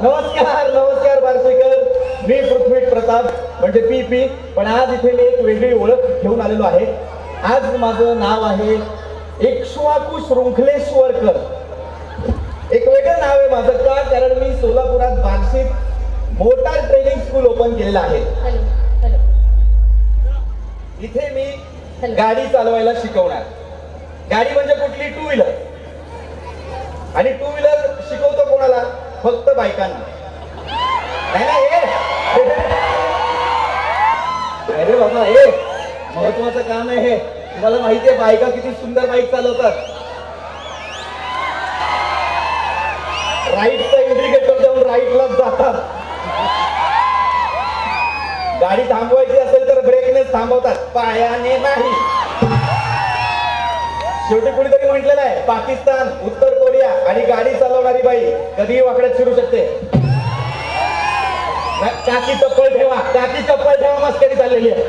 नमस्कार नमस्कार बारसेकर मी पृथ्वी प्रताप म्हणजे पी पी पण आज इथे मी एक वेगळी ओळख घेऊन आलेलो आहे. आज माझं नाव आहे इक्ष्वाकू शृंखलेश्वरकर. एक वेगळं नाव आहे माझं का? कारण मी सोलापुरात बार्शीत मोटार ट्रेनिंग स्कूल ओपन केलेलं आहे. इथे मी गाडी चालवायला शिकवणार. गाडी म्हणजे कुठली टू व्हीलर? आणि टू व्हीलर शिकवतो कोणाला? फक्त बायकांना. नाही ना हे अरे बाबा हे महत्वाचं काम आहे हे. तुम्हाला माहितीये बायका किती सुंदर बाईक चालवतात. राईटचा इंडिकेटर देऊन राईटलाच जातात. गाडी थांबवायची असेल तर ब्रेकनेच थांबवतात. पायाने नाही. शेवटी कुणीतरी म्हटलेलं आहे पाकिस्तान उत्तर कोरिया आणि गाडी चालवणारी बाई कधीही वाकड्यात फिरू शकते. टाकी चप्पल ठेवा. टाकी चप्पल ठेवा मस्करी चाललेली आहे.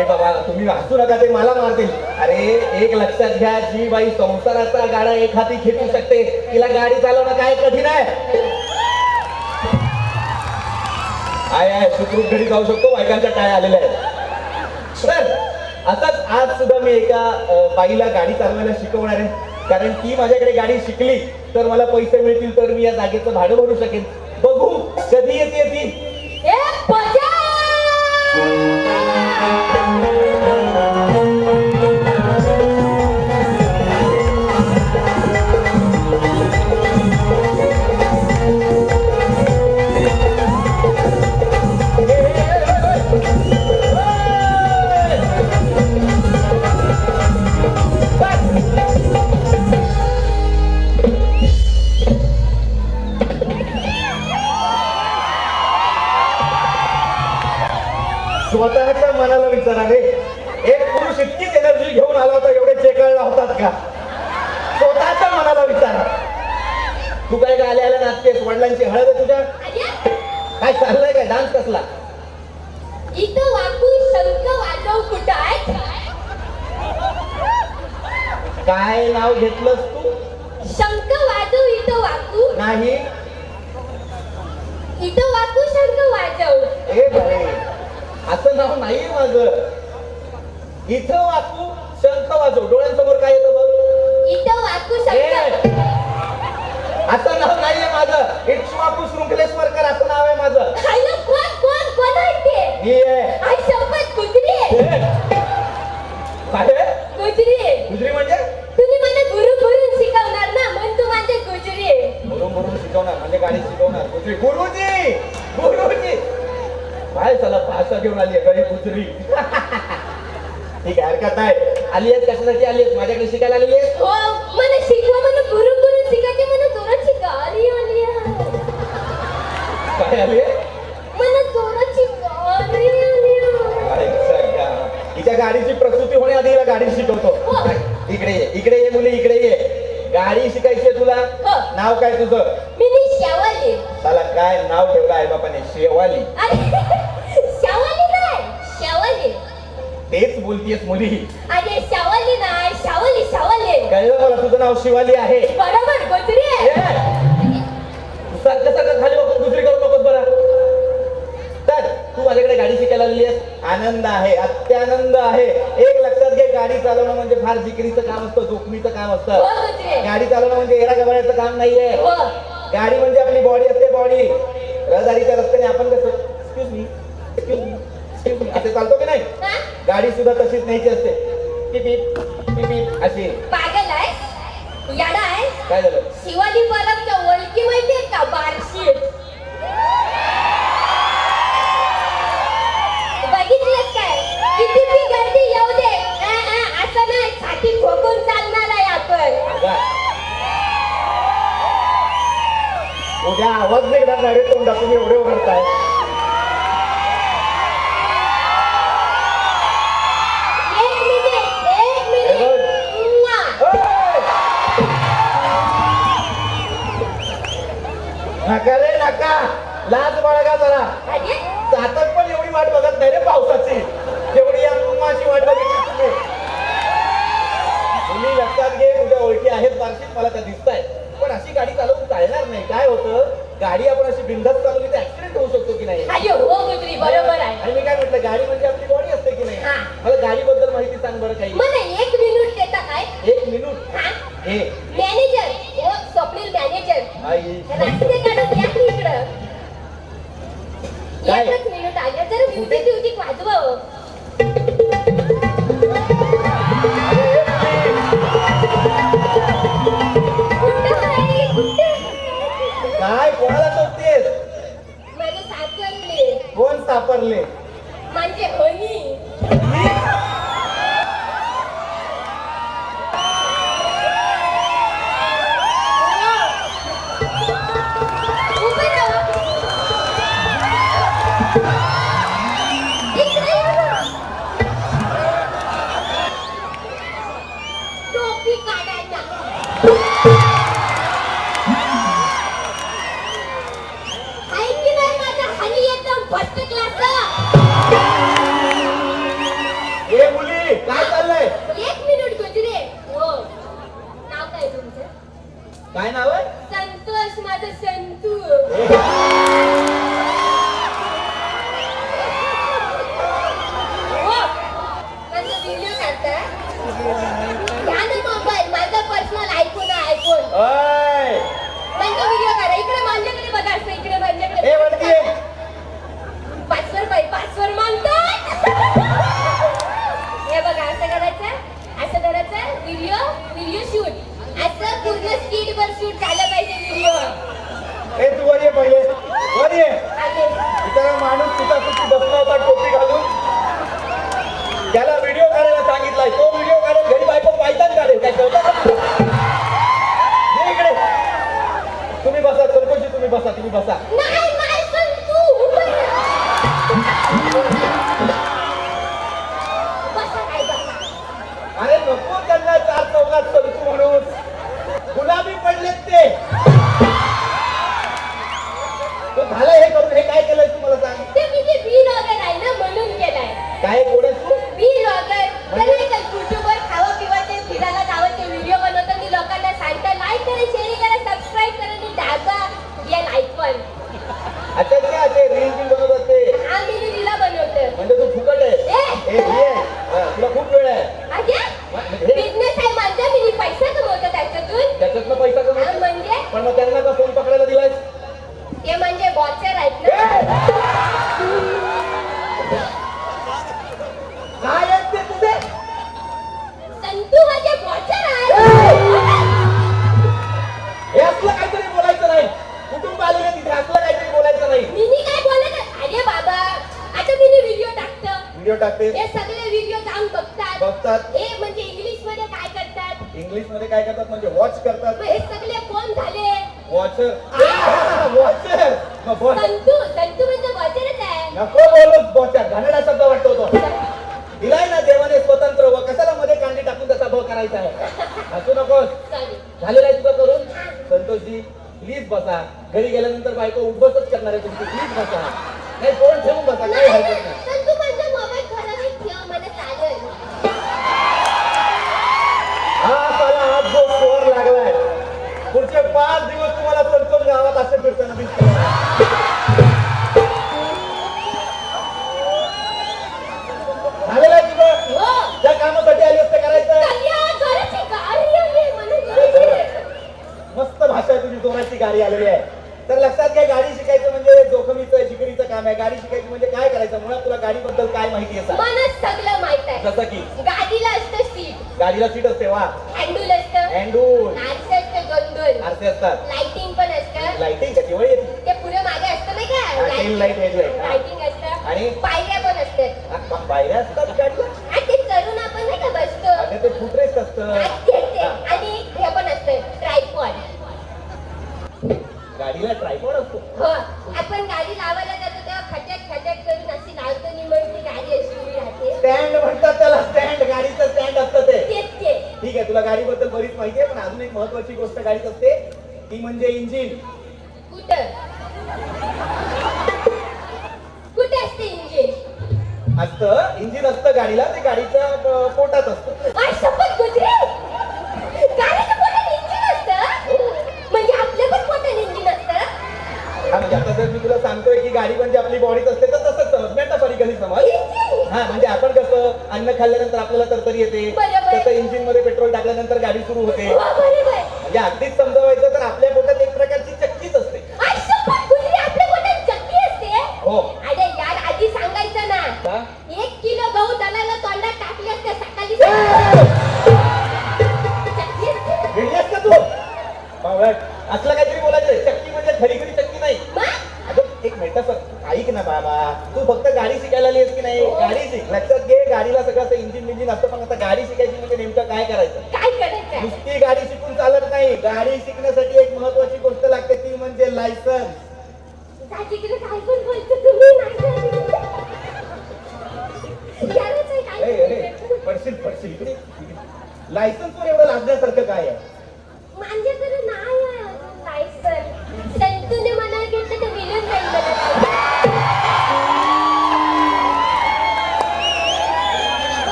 ए बाबा तुम्ही वाचू नका ते मला मारतील. अरे एक लक्षात घ्या जी बाई संसाराचा गाडा एक हाती खेचू शकते. तिला गाडी चालवणं काय कठीण आहे? आय आय सुखरूप घरी जाऊ शकतो बायकांच्या टाळ्या आलेल्या आहेत. तर आताच आज सुद्धा मी एका बाईला गाडी चालवायला शिकवणार आहे. कारण ती माझ्याकडे गाडी शिकली तर मला पैसे मिळतील तर मी या जागेचं भाडं भरू शकेन. बघू कधी येते ती? काय नाव घेतलंस तू? शंख वाजव इथं वाकू नाही. इथं वाकू शंख वाजव ए बाई असं नाव नाही माझं. इथं वाचू शंख वाजव डोळ्यांसमोर काय येतं बघ? इथं वाकू शंख असं नाव नाहीये माझं. इक्ष्वाकू शृंखलेश्वरकर असं नाव आहे माझं. खायला कोण कोण कोण आहे ते? मी आहे. आई शपथ गुजरी. आहे? काय म्हणजे? शिकवणार म्हणजे गाडी शिकवणार. गुजरी गुरुजी गुरुजी. काय चला भाषा घेऊन आली आहे गडी गुजरी. ठीक आहे हरकत नाही. आली आहेस कशासाठी? आली आहेस. माझ्याकडे शिकायला आलेली हो मला शिकवा मला गुरु गुरु शिकायचे मला जोरात शिका. अरे अरे काय आली आहे? मला जोरात शिका. अरे अरे काय सगळा. हिच्या गाडीची प्रसूती होण्याआधी हिला गाडी शिकवतो. हो. इकडे ये इकडे ये मुली इकडे ये. गाडी शिकायची आहे तुला? हो. नाव काय तुझं? काय नाव ठेवलं आहे बापाने शेवाली. अरे शेवाली नाही शेवाली. तेच बोलतीयस मुली. अरे शेवाली नाही शेवाली शेवाली. कळलं मला तुझं नाव शिवाली आहे. बरोबर गुजरी आहे. सारखं सारखं खाली वापरून दुसरी करू नकोस बरं. तर तू माझ्याकडे गाडी शिकायला आलेली आहेस आनंद आहे अत्यानंद आहे. एक लक्षात घे गाडी चालवणं म्हणजे फार जिकरीचं काम असतं जोखमीचं काम हो असतं गुजरी गाडी चालवणं म्हणजे एरा गबाळ्याचं काम नाहीये. हो. गाडी म्हणजे आपली बॉडी असते बॉडी रहदारीच्या रस्त्याने आपण कसं excuse me excuse me excuse me असे चालतो की नाही? गाडी सुद्धा तशीच न्यायची असते. पिपीप पिपीप अशी. पागल आहे? याडा आहे? काय झालं? शिवाजी परबच्या ओळखी माहितीये का? बारशी उद्या आवाज निघणार नाही रे तोंडातून एवढे ओरडताय. नका रे नका. लाज बाळगा जरा. जातक पण एवढी वाट बघत नाही रे पावसाची. जेवढी या माझी वाट बघितली तुम्ही. तुम्ही लक्षात घे तुझ्या ओळखी आहेत बारशीत मला त्या दिसत आहेत पण पण अशी गाडी चालवून चालणार नाही. काय होतं? गाडी आपण अशी बिंदास चालवली तर ऍक्सिडेंट होऊ शकतो की नाही? अयो हो गुजरी बरोबर आहे. आणि मी काय म्हटलं गाडी म्हणजे आपली बॉडी असते की नाही? हा. मला गाडीबद्दल माहिती सांग बरं काही. मला एक मिनिट देता काय? एक मिनिट हा? हे. मॅनेजर स्वप्नील मॅनेजर आई. रात्री काढत या की इकडं. काय? एकच मिनिट आले जर म्युझिक वाजवा. कोण करतात. हे सगळे कोण झाले? वॉचर. वॉचर. म्हणजे आहे. नको बोलू वॉचर. घाणेरडा शब्द वाटतो तो. दिलाय ना देवाने स्वतंत्र व कशाला मध्ये कांडी टाकून त्याचा भ करायचा आहे? हसू नकोस. झालेलं आहे तुझं करून. संतोषजी प्लीज बसा. घरी गेल्यानंतर बायको उठबसच करणार आहे तुमची. प्लीज बसा. पुढचे पाच दिवस तुम्हाला संतोष गावात असे फिरताना दिसतील. झालेलं आहे तुझं हो. कामासाठी आली असते करायचं. मस्त भाषा आहे तुझी जोराची गाडी आलेली आहे. तर लक्षात घ्या गाडी शिकायचं म्हणजे जोखमीचं जिकरीचं काम आहे. गाडी शिकायची म्हणजे काय करायचं? मुळात तुला गाडीबद्दल काय माहिती आहे सगळं माहीत आहे. जसं की? गाडीला असतं सीट. गाडीला सीट असते वा. हँडल असतं. हँडूल आरसे असतात. लाइटिंग पण असतं. लाइटिंग का केवळ येते ते पुढे मागे असतं नाही head light, हा. लाइटिंग असतं. आणि? पायऱ्या पण असतात. पा- पायऱ्या असतात गाडीला आणि ते चढून आपण नाही का बसतो. अगं ते फुटरेस्ट असतं. आणि ते- ते- हा. आणि हे पण असतं ट्रायपॉड गाडीला ट्रायपॉड असतो. हो. आपण गाडी लावायला जातो तेव्हा खटक खटक करून अशी लावतो आणि मग ती गाडी अशी उभी राहते. स्टँड म्हणतात त्याला स्टँड गाडीचं स्टँड असतं ते ठीक आहे तुला गाडीबद्दल बरीच माहिती आहे पण अजून एक महत्वाची गोष्ट गाडीत असते ती म्हणजे इंजिन असत इंजिन असत गाडीला ते गाडीच्या पोटात असतं. गाडीचं पोटात हो. म्हणजे आता जर मी तुला सांगतोय की गाडी म्हणजे आपली बॉडीत असते तर तसंच समज मेटाफॉरिकली समज. हा म्हणजे आपण कसं अन्न खाल्ल्यानंतर आपल्याला तरतरी येते त्याचं इंजिनमध्ये पेट्रोल टाकल्यानंतर गाडी सुरू होते. हो, म्हणजे अगदीच समजवायचं तर आपल्या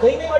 bem, né?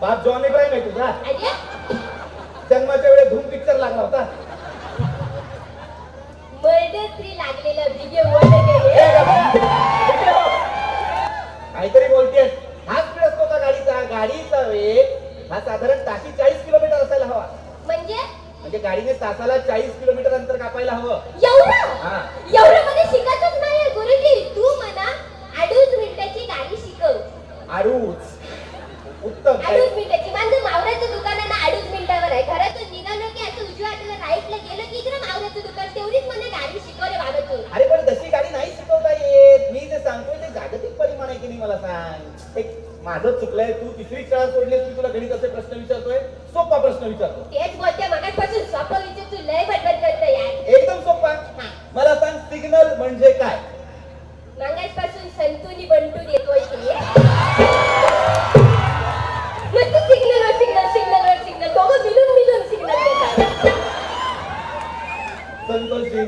बाप जॉन इब्राहिम आहे तुझा जन्माच्या वेळेस धूम पिक्चर लागला होता. काहीतरी बोलते हाच वेळ असतो का गाडीचा? गाडीचा वेग हा साधारण ताशी चाळीस किलोमीटर असायला हवा. म्हणजे? म्हणजे गाडीने तासाला चाळीस किलोमीटर अंतर कापायला हवं. हा. ती मला सांग. एक माझं चुकलंय तू तिसरी शाळा सोडली असती तुला कसे प्रश्न विचारतोय? सोपा प्रश्न विचारतो. तेच बोलते मगापासून सोपा विचार तू लय करतो यार. एकदम सोपा. मला सांग सिग्नल म्हणजे काय? मगापासून संतुनी बंटून येतोय signal signal signal signal signal Santoshji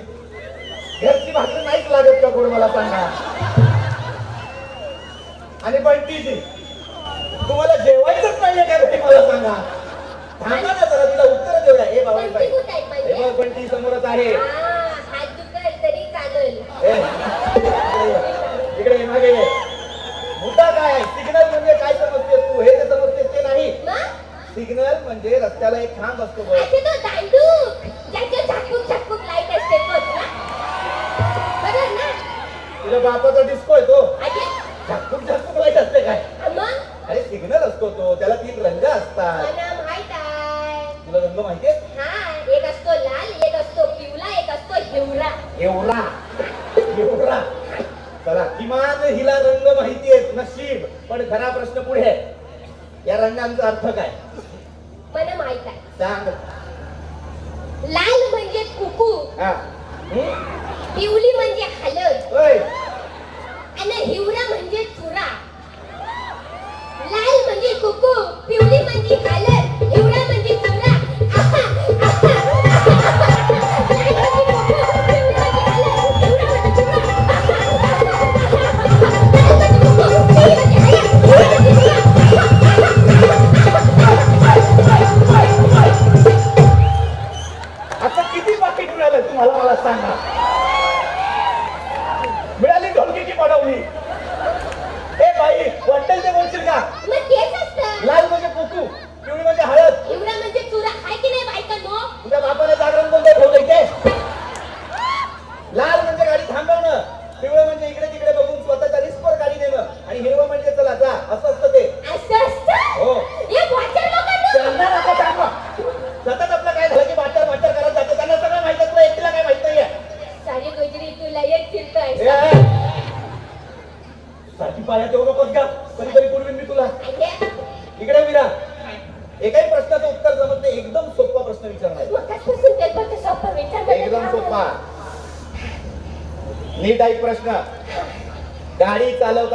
घरची भाकर नाहीच लागत का कोण मला सांगा? आणि ती तुम्हाला जेवायचंच नाहीये काय ते मला सांगा? सांगा ना जरा तिला उत्तर देऊया. हे बाबा हे बाबा कुठे बंटी समोरच आहे. इकडे मागे ये. मुद्दा काय सिग्नल म्हणजे काय समजते तू? हे ते समजते ते नाही. सिग्नल म्हणजे रस्त्याला एक खांब असतो तुझ्या बापाचा डिस्को आहे तो. असतो तो. त्याला तीन रंग असतात. मला माहीत आहे. तुला रंग माहितीये हा एक असतो लाल एक असतो पिवळा एक असतो हिवरा. एवढा एवढा चला किमान हिला रंग माहिती आहेत नशीब. पण खरा प्रश्न पुढे आहे. या रंगांचा अर्थ काय? मला माहीत आहे. सांग. लाल म्हणजे कुकू. हा? पिवळी म्हणजे हलद. ओय, आणि हिवरा म्हणजे चुरा. लाल म्हणजे कुकू पिवळी म्हणजे हलद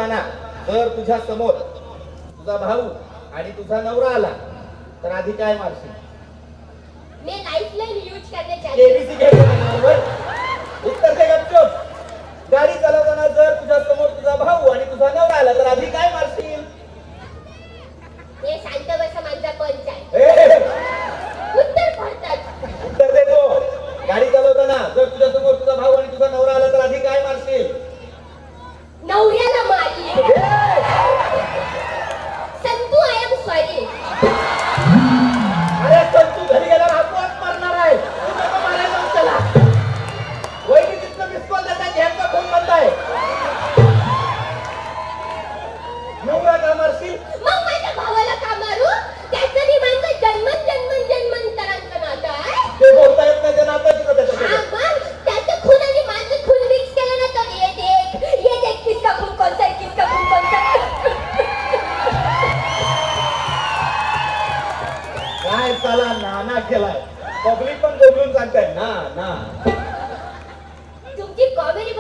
चालवताना जर तुझ्या समोर. तुझा भाऊ आणि तुझा नवरा आला. तर आधी काय मारशील? मी लाईफलाईन यूज करण्याची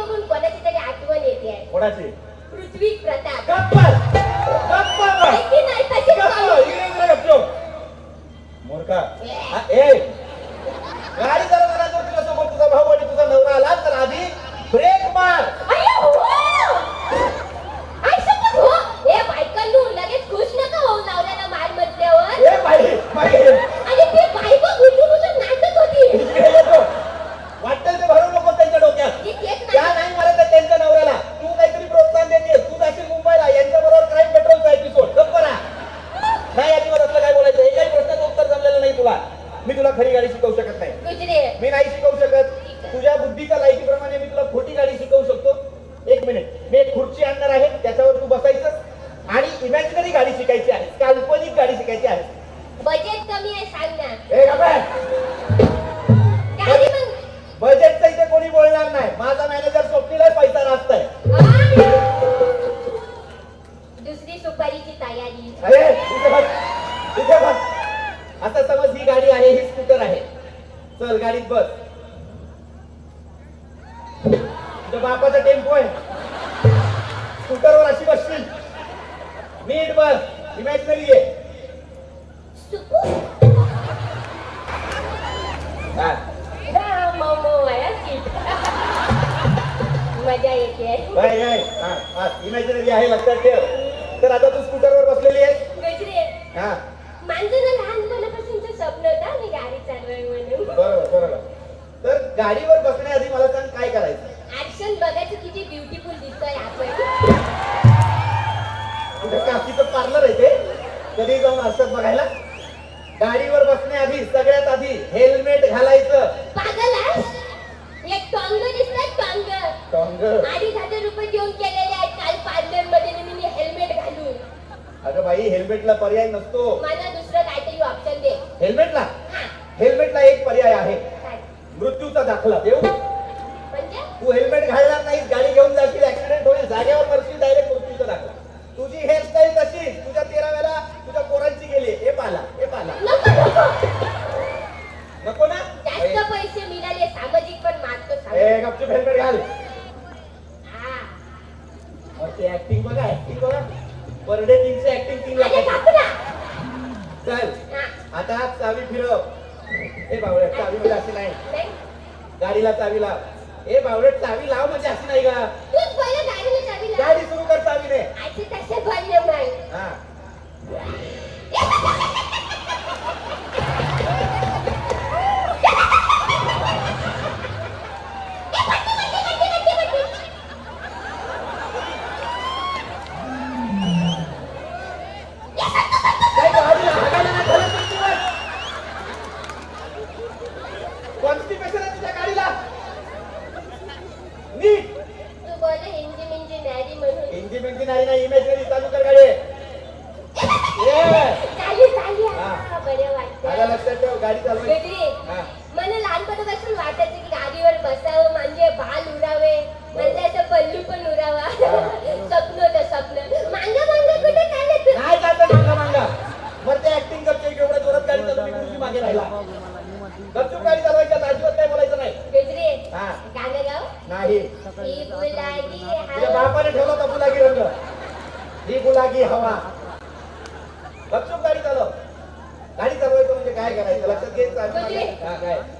बघून कोणाची तरी आठवण येते. कोणाची? पृथ्वी प्रताप. गप्पा! गप्पा बस. माहिती नाही हा, ए! गाडी चालवताना जर तुझ्या समोर तुझा भाऊ आणि तुझा नवरा आला तर आधी ब्रेक मार! अय्यो, हो! आई शपथ हो! ए बायकांनो, लगेच खुश नका होऊ नवऱ्याला मार म्हटल्यावर. ए बाई बाई आणि ती बायको गुजू गुजू नाचत होती. इकडे येतो वाटेल ते भरू नको त्यांच्या डोक्यात ती तेच त्या नाही. नाही मारत आहेत त्यांच्या नवऱ्याला तू काहीतरी प्रोत्साहन देते तू जाशील मुंबईला यांच्या बरोबर क्राईम पेट्रोलचा एपिसोड गप्प करा नाही अजिबात असलं काय बोलायचं एकाही प्रश्नाचं उत्तर जमलेलं नाही तुला मी तुला खरी गाडी शिकवू शकत नाही. मी नाही शिकवू शकत. तुझ्या बुद्धीच्या लायकीप्रमाणे मी तुला खोटी गाडी शिकवू शकतो. एक मिनिट मी एक खुर्ची आणणार आहे. त्याच्यावर तू बसायचं. आणि इमॅजिनरी गाडी शिकायची आहे. काल्पनिक गाडी शिकायची आहे. तर आता तू स्कूटर वर बसलेली आहे हा. माझं ना लहानपणापासूनचं स्वप्न होतं मी गाडी चालवेल म्हणून. बरोबर बरोबर. तर गाडीवर बसण्याआधी मला सांग काय करायचं? ऍक्शन बघायचं किती ब्युटिफुल दिसतोय आपण. तुझ्या काकीचं पार्लर आहे ते. कधी जाऊन असतात बघायला? गाडीवर बसण्याआधी सगळ्यात आधी हेल्मेट घालायचं. पागल एक टॉंग दिसतोय टॉंग टॉंग अडीच हजार रुपये घेऊन केलेले आहेत काल पार्लरमध्ये अगं बाई हेल्मेटला पर्याय नसतो. मला दुसरं काहीतरी ऑप्शन दे. हेल्मेटला हेल्मेट हेल्मेटला एक पर्याय आहे. मृत्यूचा दाखला देऊ. म्हणजे? तू हेल्मेट घालणार नाही गाडी घेऊन जाशील ऍक्सिडेंट होईल जागेवर मरशील डायरेक्ट मृत्यूचा दाखला. तुझी हेअरस्टाईल कशी तुझ्या तेरा वेळा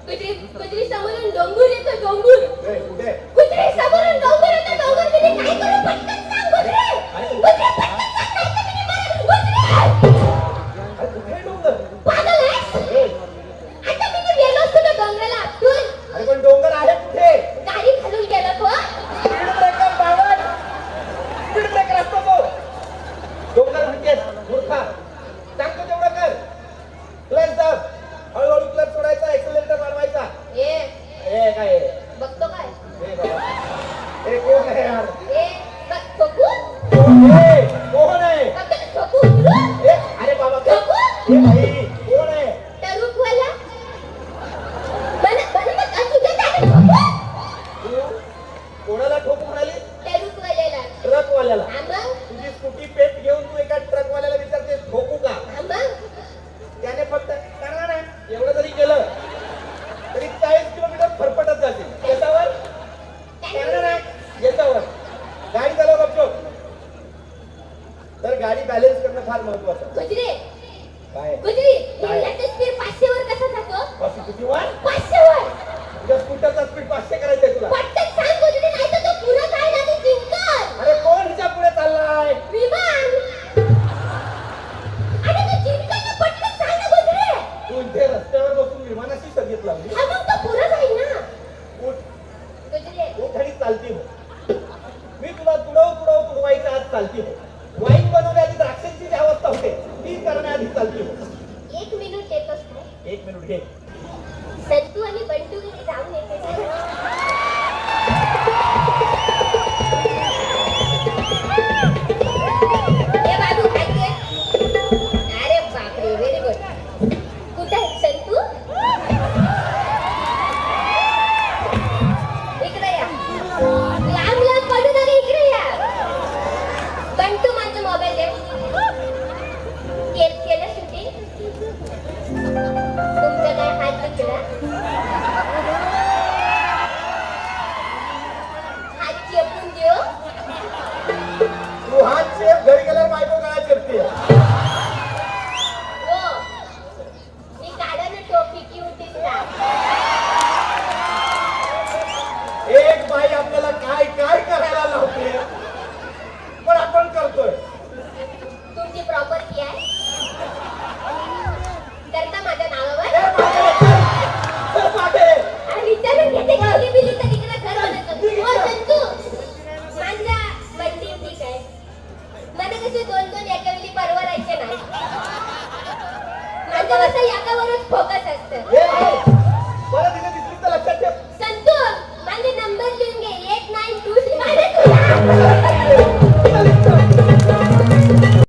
कधी कधी समोरून डोंगूर येतो डोंगूर कुठे? चालती हो वाईन बनवण्याआधी द्राक्षांची जी अवस्था होते ती करण्याआधी चालती हो एक मिनिट देत असतो एक मिनिट घे. संतू आणि बंटू जाऊन येते.